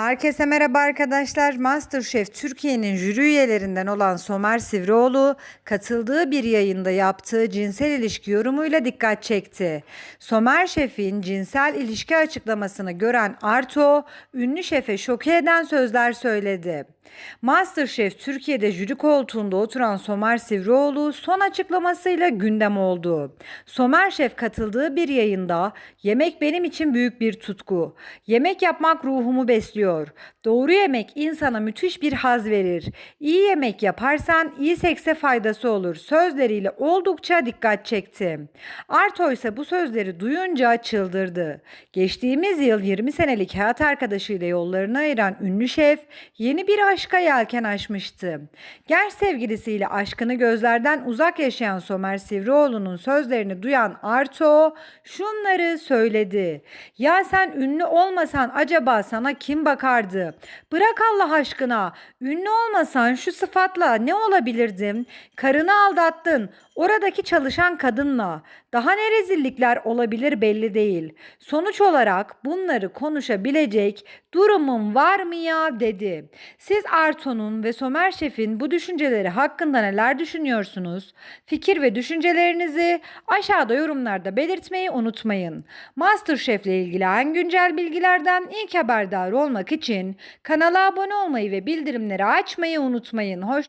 Herkese merhaba arkadaşlar. MasterChef Türkiye'nin jüri üyelerinden olan Somer Sivrioğlu katıldığı bir yayında yaptığı cinsel ilişki yorumuyla dikkat çekti. Somer Şef'in cinsel ilişki açıklamasını gören Arto, ünlü şefe şoke eden sözler söyledi. MasterChef Türkiye'de jüri koltuğunda oturan Somer Sivrioğlu son açıklamasıyla gündem oldu. Somer Şef katıldığı bir yayında yemek benim için büyük bir tutku. Yemek yapmak ruhumu besliyor. Doğru yemek insana müthiş bir haz verir. İyi yemek yaparsan iyi sekse faydası olur. Sözleriyle oldukça dikkat çekti. Arto ise bu sözleri duyunca çıldırdı. Geçtiğimiz yıl 20 senelik hayat arkadaşıyla yollarını ayıran ünlü şef yeni bir aşka yelken açmıştı. Genç sevgilisiyle aşkını gözlerden uzak yaşayan Somer Sivrioğlu'nun sözlerini duyan Arto şunları söyledi. Ya sen ünlü olmasan acaba sana kim bakardı? Bırak Allah aşkına. Ünlü olmasan şu sıfatla ne olabilirdim? Karını aldattın. Oradaki çalışan kadınla. Daha ne rezillikler olabilir belli değil. Sonuç olarak bunları konuşabilecek durumum var mı ya dedi. Siz Arto'nun ve Somer Şef'in bu düşünceleri hakkında neler düşünüyorsunuz? Fikir ve düşüncelerinizi aşağıda yorumlarda belirtmeyi unutmayın. MasterChef ile ilgili en güncel bilgilerden ilk haberdar olmak için kanala abone olmayı ve bildirimleri açmayı unutmayın. Hoş